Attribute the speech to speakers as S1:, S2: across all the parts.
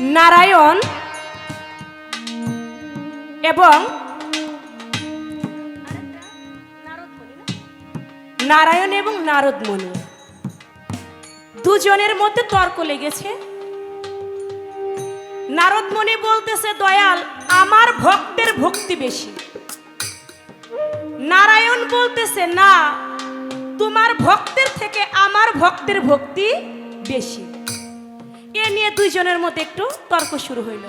S1: নারায়ণ এবং নারায়ণ এবং নারদমণি। দুজনের মধ্যে তর্ক লেগেছে। নারদমণি বলতেছে, দয়াল, আমার ভক্তের ভক্তি বেশি। নারায়ণ বলতেছে, না, তোমার ভক্তের থেকে আমার ভক্তের ভক্তি বেশি। নিয়ে দুইজনের মধ্যে একটু তর্ক শুরু হইল।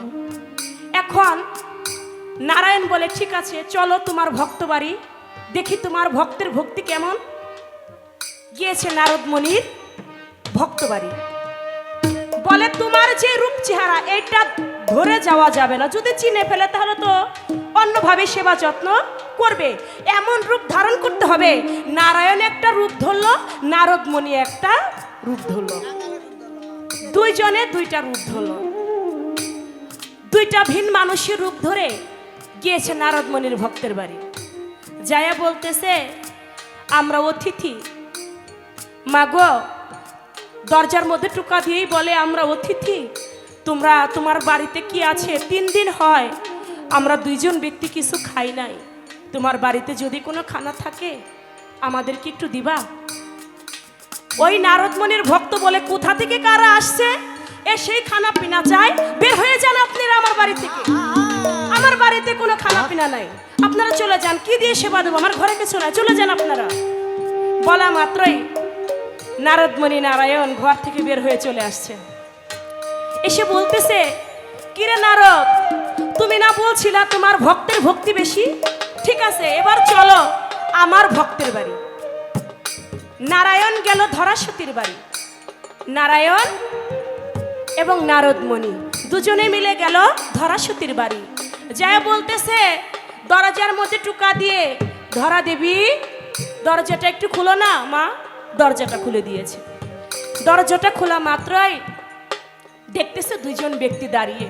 S1: এখন নারায়ণ বলে, ঠিক আছে, চলো তোমার ভক্ত বাড়ি। দেখি তোমার ভক্তের ভক্তি কেমন। গিয়েছে নারদমণির ভক্ত বাড়ি। বলে, তোমার যে রূপ চেহারা, এটা ধরে যাওয়া যাবে না। যদি চিনে ফেলে, তাহলে তো অন্যভাবে সেবা যত্ন করবে। এমন রূপ ধারণ করতে হবে। নারায়ণ একটা রূপ ধরলো, নারদমণি একটা রূপ ধরলো। দুইজনে দুইটা রূপ ধরলো। দুইটা ভিন মানুষের রূপ ধরে গিয়েছে নারদমণির ভক্তের বাড়ি। যায়া বলতেছে, আমরা অতিথি। মাগো, দরজার মধ্যে টুকা দিয়েই বলে, আমরা অতিথি। তোমরা, তোমার বাড়িতে কি আছে? তিন দিন হয়। আমরা দুইজন ব্যক্তি কিছু খাই নাই। তোমার বাড়িতে যদি কোনো খানা থাকে, আমাদেরকে একটু দিবা? ওই নারদমণির ভক্ত বলে কোথা থেকে কারা আসছে? এ সেই খানা পিনা চাই। বের হয়ে যান আপনারা আমার বাড়ি থেকে। আমার বাড়িতে কোনো খানা পিনা নাই। আপনারা চলে যান। কি দিয়ে সেবা দেবো? আমার ঘরে কিছু নাই। চলে যান আপনারা। বলা মাত্রই নারদমণি নারায়ণ ঘর থেকে বের হয়ে চলে আসছে। এসে বলতেছে, কিরে নারদ, তুমি না বলছিলা তোমার ভক্তের ভক্তি বেশি? ঠিক আছে, এবার চলো আমার ভক্তের বাড়ি। নারায়ণ গেল ধরাসতীর বাড়ি। নারায়ণ এবং নারদমণি দুজনে মিলে গেল ধরাসতীর বাড়ি। যা বলতেছে, দরজার মধ্যে টুকা দিয়ে, ধরা দেবী, দরজাটা একটু খুলো না, মা। দরজাটা খুলে দিয়েছে। দরজাটা খোলা মাত্রই দেখতেছে দুজন ব্যক্তি দাঁড়িয়ে।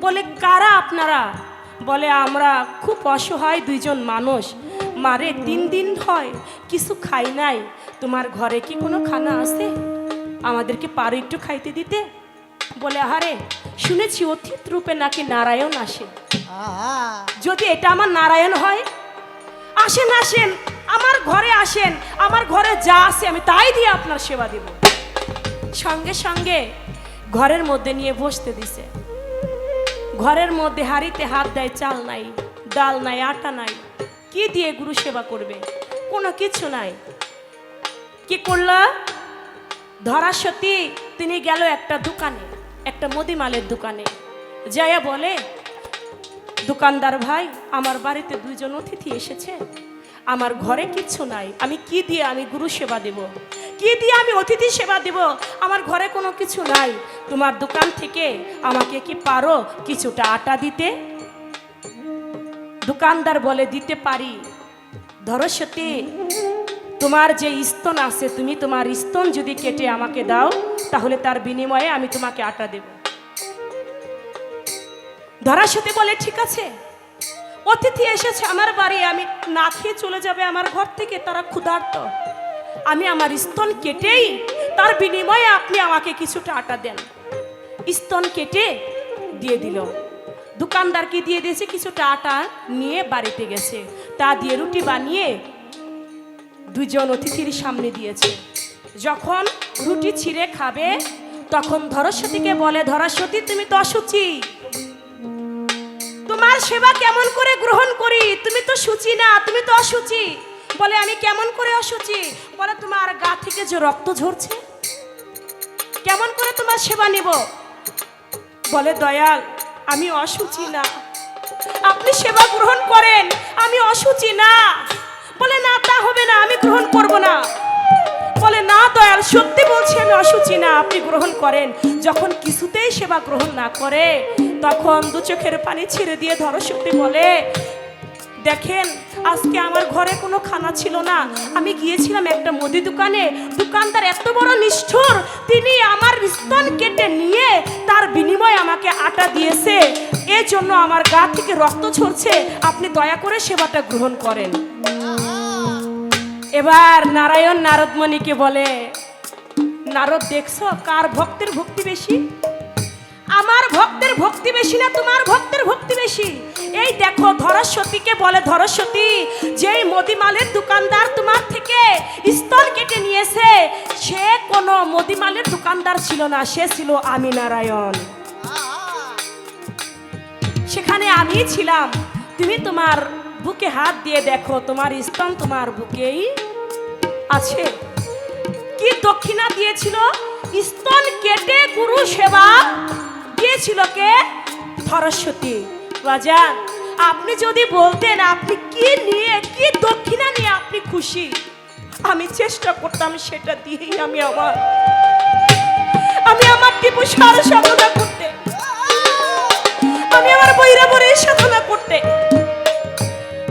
S1: বলে, কারা আপনারা? বলে, আমরা খুব অসহায় দুইজন মানুষ। মারে তিন দিন হয়, কিছু খাই নাই। তোমার ঘরে কি কোনো খানা আছে? আমাদেরকে পারো একটু খাইতে দিতে? বলে আরে শুনেছি অতীত রূপে নাকি নারায়ণ আসে। যদি এটা আমার নারায়ণ হয়, আসেন আসেন, আমার ঘরে আসেন, আমার ঘরে যা আছে আমি তাই দিয়ে আপনার সেবা দেব। সঙ্গে সঙ্গে ঘরের মধ্যে নিয়ে বসতে দিছে। ঘরের মধ্যে হাড়িতে হাত দেয়, চাল নাই, ডাল নাই, আটা নাই। কি দিয়ে গুরু সেবা করবে? কোনো কিছু নাই। কি করলা? ধরা সতী, তিনি গেল একটা দোকানে, একটা মুদিমালের দোকানে। যাইয়া বলে, দোকানদার ভাই, আমার বাড়িতে দুইজন অতিথি এসেছে। আমার ঘরে কিচ্ছু নাই। আমি কি দিয়ে আমি গুরু সেবা দেব? কি দিয়ে আমি অতিথি সেবা দেব? আমার ঘরে কোনো কিছু নাই। তোমার দোকান থেকে আমাকে কি পারো? কিছুটা আটা দিতে? দোকানদার বলে, দিতে পারি। ধরো সত্যি তোমার যে স্তন আছে, তুমি তোমার স্তন যদি কেটে আমাকে দাও, তাহলে তার বিনিময়ে আমি তোমাকে আটা দেব। ধরার সাথে বলে, ঠিক আছে। অতিথি এসেছে আমার বাড়ি, আমি না খেয়ে চলে যাবে আমার ঘর থেকে, তারা ক্ষুধার্ত। আমি আমার স্তন কেটেই, তার বিনিময়ে আপনি আমাকে কিছুটা আটা দেন। স্তন কেটে দিয়ে দিল। দোকানদারকে দিয়ে দিয়েছে? কিছুটা আটা নিয়ে বাড়িতে গেছে। তা দিয়ে রুটি বানিয়ে দুজন অতিথির সামনে দিয়েছে। যখন রুটি ছিঁড়ে খাবে, তখন ধরস্বতীকে বলে ধরস্বতী তুমি তো অসুচি তোমার সেবা কেমন করে গ্রহণ করি? তুমি তো সুচি না, তুমি তো অসুচি বলে, আমি কেমন করে অসুচি বলে, তোমার গা থেকে যে রক্ত ঝরছে, কেমন করে তোমার সেবা নিব? বলে, দয়াল আমি অসুচি না। আপনি সেবা গ্রহণ করেন, আমি অসুচি না। বলে, না, তা হবে না, আমি গ্রহণ করব না। বলে, না, দয়াল, সত্যি বলছি, আমি অসুচি না। আপনি গ্রহণ করেন, যখন কিছুতেই সেবা গ্রহণ না করে, তখন দু চোখের পানি ছেড়ে দিয়ে ধরশক্তি বলে, দেখেন আজকে আমার ঘরে কোনো খানা ছিল না। আমি গিয়েছিলাম একটা মুদি দোকানে। দোকানদার এত বড় নিষ্ঠুর, তিনি আমার স্তন কেটে নিয়ে তার বিনিময়ে আমাকে আটা দিয়েছে। এর জন্য আমার গা থেকে রক্ত ঝরছে। আপনি দয়া করে সেবাটা গ্রহণ করেন। এবার নারায়ণ নারদমণিকে বলে, নারদ, দেখছ কার ভক্তের ভক্তি বেশি? আমার ভক্তের ভক্তি বেশি না তোমার ভক্তের ভক্তি বেশি? এই দেখো ধরস্বতীকে বলে ধরস্বতী, যেই মদিমালের দোকানদার তোমার থেকে স্তন কেটে নিয়েছে, সে কোনো মদিমালের দোকানদার ছিল না, সে ছিল আমি নারায়ণ সেখানে আমি ছিলাম। তুমি তোমার বুকে হাত দিয়ে দেখো, তোমার স্তন তোমার বুকেই আছে। কি দক্ষিণা দিয়েছিল? স্তন কেটে গুরু সেবা দিয়েছিল কে? সরস্বতী। বাজান, আপনি যদি বলতেন আপনি কি নিয়ে, কি দক্ষিণা নিয়ে আপনি খুশি? আমি চেষ্টা করতাম সেটা দিয়েই আমি আমার আমি আমার টিপু সাধনা করতে। আমি আমার বইরে সাধনা করতে।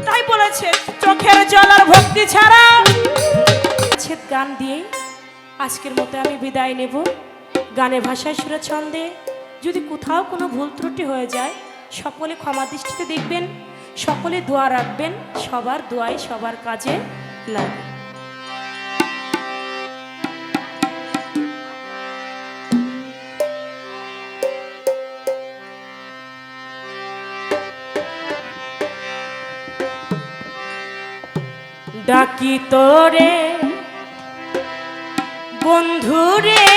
S1: তাই বলেছে, চোখের জল আর ভক্তি ছাড়া গান দিয়ে আজকের মতো আমি বিদায় নেব। গানে ভাষায় সুরে ছন্দে। যদি কোথাও কোনো ভুল ত্রুটি হয়ে যায়, সকলে ক্ষমা দৃষ্টিতে দেখবেন, সকলে দোয়া রাখবেন, সবার দোয়াই সবার কাজে লাগে। ডাকি তোরে, বন্ধুরে।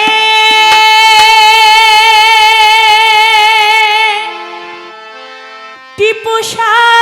S1: টিপুষা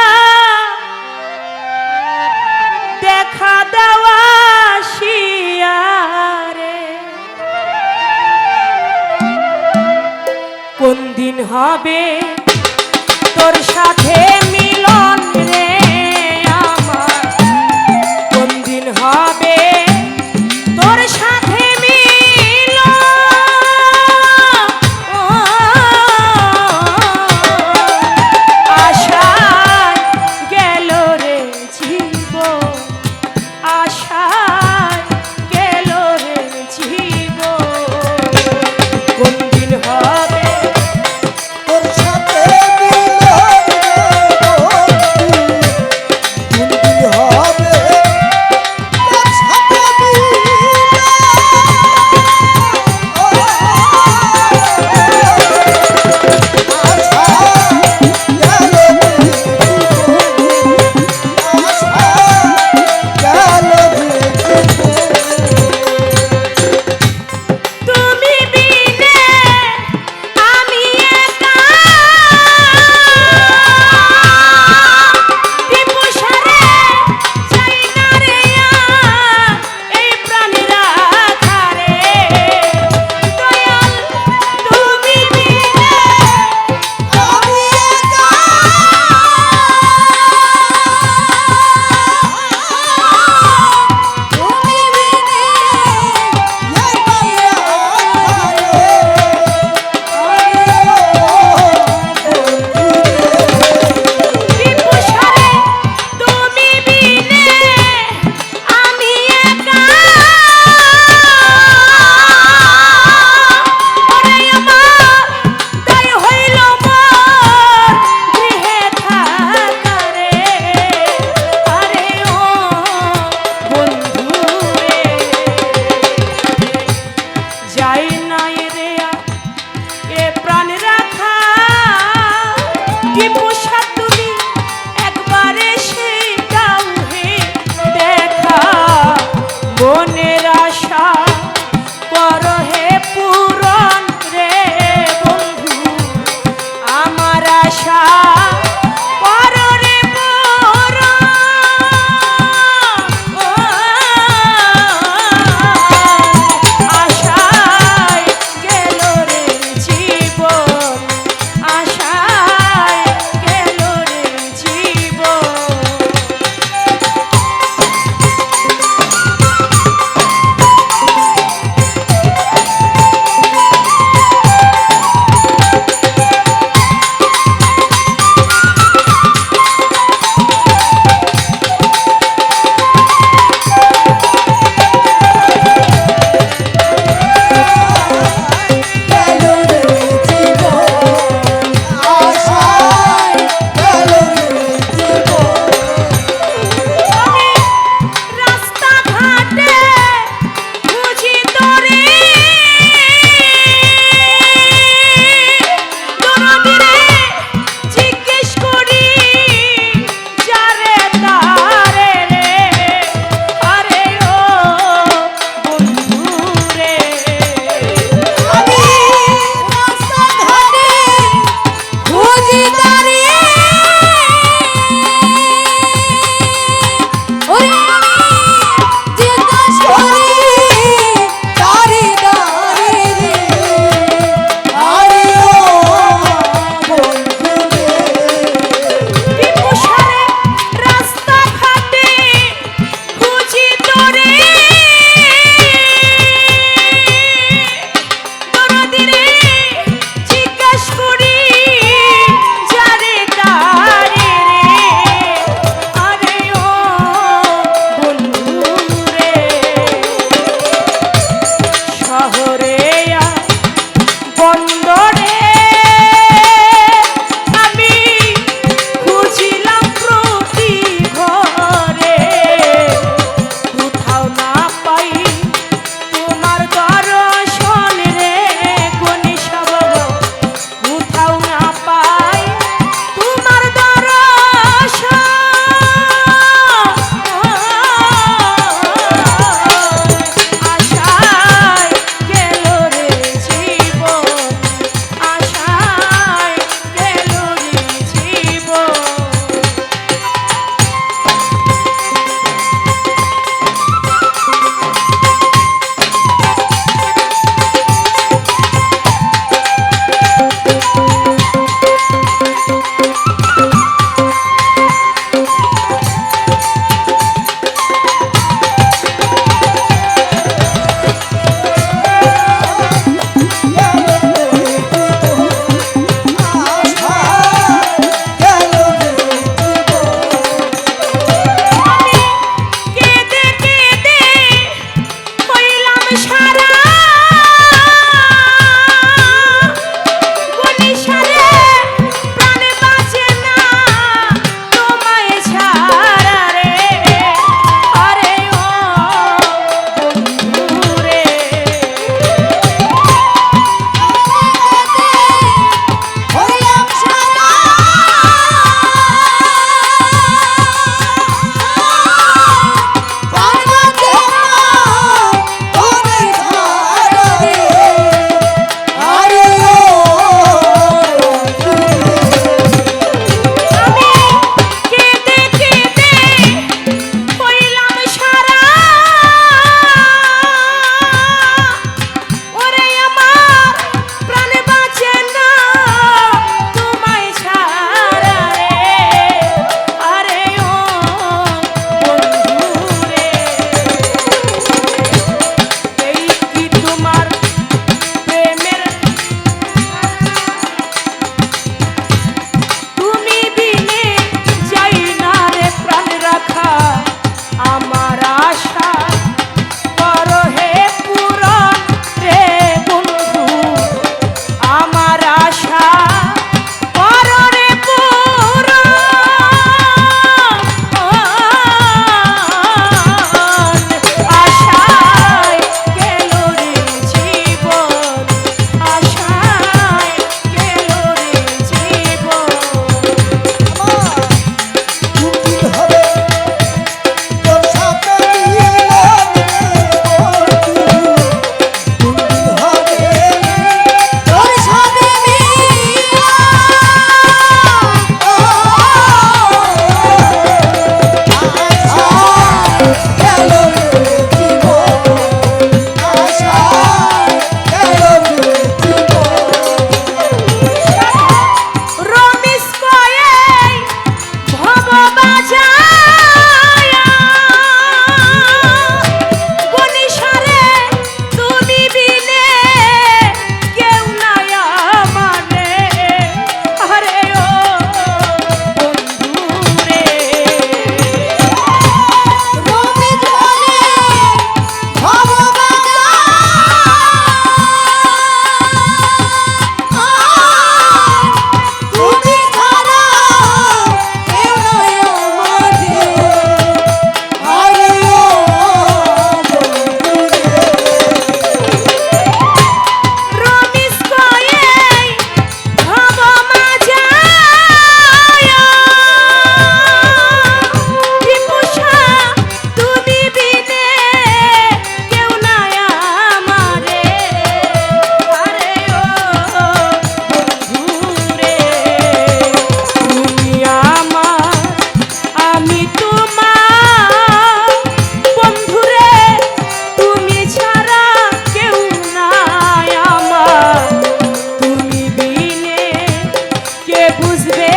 S1: luz